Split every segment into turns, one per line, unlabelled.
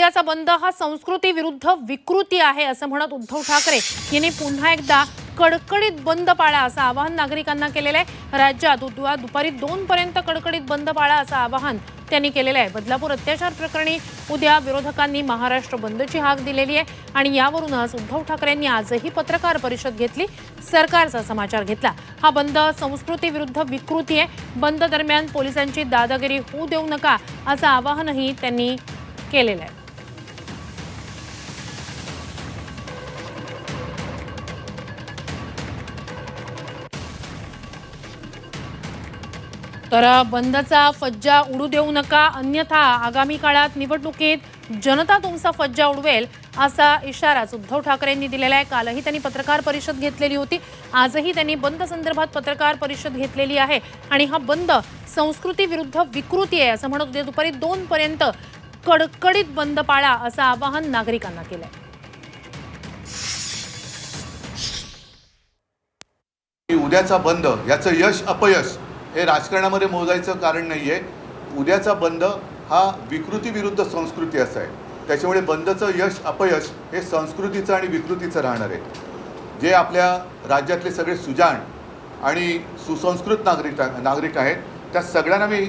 उद्याचा बंद हा संस्कृती विरुद्ध विकृती आहे असं म्हणत उद्धव ठाकरे यांनी पुन्हा एकदा कडकडीत बंद पाळा असं आवाहन नागरिकांना केलेलं आहे. राज्यात उद्या दुपारी दोन पर्यंत कडकडीत बंद पाळा असं आवाहन त्यांनी केलेलं आहे. बदलापूर अत्याचार प्रकरणी उद्या विरोधकांनी महाराष्ट्र बंदची हाक दिलेली आहे आणि यावरूनच उद्धव ठाकरेंनी आजही पत्रकार परिषद घेतली सरकारचा समाचार घेतला. हा बंद संस्कृती विरुद्ध विकृती आहे. बंद दरम्यान पोलिसांची दादागिरी होऊ देऊ नका असं आवाहनही त्यांनी केलेलं आहे. तर बंदचा फज्जा उडू देऊ नका अन्यथा आगामी काळात निवडणुकीत जनता तुमचा फज्जा उडवेल असा इशाराच उद्धव ठाकरेंनी दिलेला आहे. कालही त्यांनी पत्रकार परिषद घेतलेली होती. आजही त्यांनी बंद संदर्भात पत्रकार परिषद घेतलेली आहे. आणि हा बंद संस्कृती विरुद्ध विकृती आहे असं म्हणत उद्या दुपारी दोन पर्यंत कडकडीत बंद पाळा असं आवाहन नागरिकांना केलंय.
उद्याचा बंद याचं यश अपयश. हे राजकारणामध्ये मोजायचं कारण नाही आहे उद्याचा बंद हा विकृतीविरुद्ध संस्कृती असा आहे त्याच्यामुळे बंदचं यश अपयश हे संस्कृतीचं आणि विकृतीचं राहणार आहे. जे आपल्या राज्यातले सगळे सुजाण आणि सुसंस्कृत नागरिक नागरिक आहेत त्या सगळ्यांना मी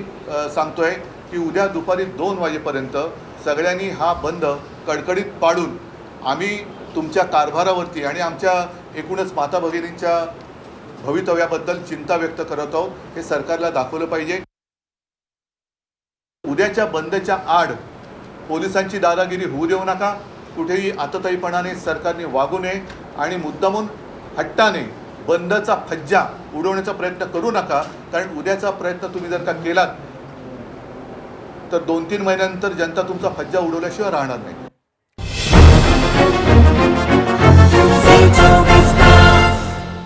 सांगतो आहे की उद्या दुपारी दोन वाजेपर्यंत सगळ्यांनी हा बंद कडकडीत पाडून आम्ही तुमच्या कारभारावरती आणि आमच्या एकूणच माता भगिनींच्या भवितव्याबद्दल चिंता व्यक्त करत आहोत. हे सरकारला दाखवलं पाहिजे. उद्याच्या बंदच्या आड पोलिसांची दादागिरी होऊ देऊ नका. कुठेही आतताईपणाने सरकारने वागू नये आणि मुद्दामून हट्टाने बंदचा फज्जा उडवण्याचा प्रयत्न करू नका. कारण उद्याचा प्रयत्न तुम्ही जर का केलात तर दोन तीन महिन्यानंतर जनता तुमचा फज्जा उडवल्याशिवाय राहणार नाही.